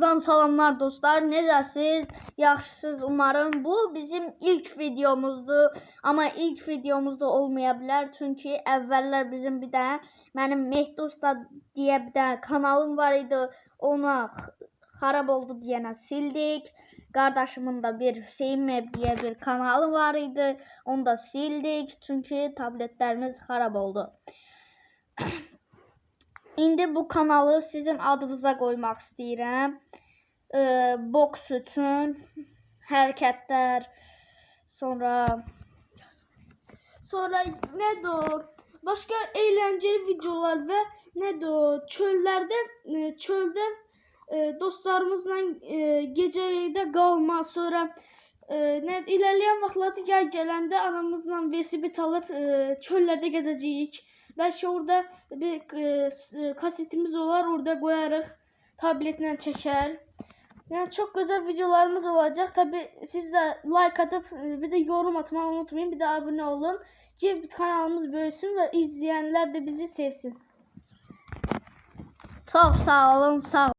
Elazığ'dan salamlar dostlar. Necəsiz? Yaxşısınız umarım. Bu bizim ilk videomuzdu. Ama ilk videomuzda olmaya bilər. Çünkü əvvəllər bizim bir dənə mənim Mehdi Usta diye bir dənə kanalım var idi. Ona xarab oldu deyənə sildik. Qardaşımın da bir Hüseyin Meb diye bir kanalı var idi. Onu da sildik. Çünkü tabletlerimiz xarab oldu. İndi bu kanalı sizin adınıza qoymaq istəyirəm. Ee, boks üçün hərəkətlər, sonra sonra nədir o? Başqa əyləncəli videolar və nədir o? Çöllərdə e, çöldə e, dostlarımızla e, gecədə qalma, sonra e, nə ilərləyən vaxtlarda yay gələndə anamızla velosiped alıb e, çöllərdə gəzəcəyik. Belki orada bir e, s- kasetimiz olar, orada koyarıq, tabletle çeker. Yani çok güzel videolarımız olacak. Tabi siz de like atıp e, bir de yorum atmayı unutmayın. Bir de abone olun ki kanalımız büyüsün ve izleyenler de bizi sevsin. Çok sağ olun, sağ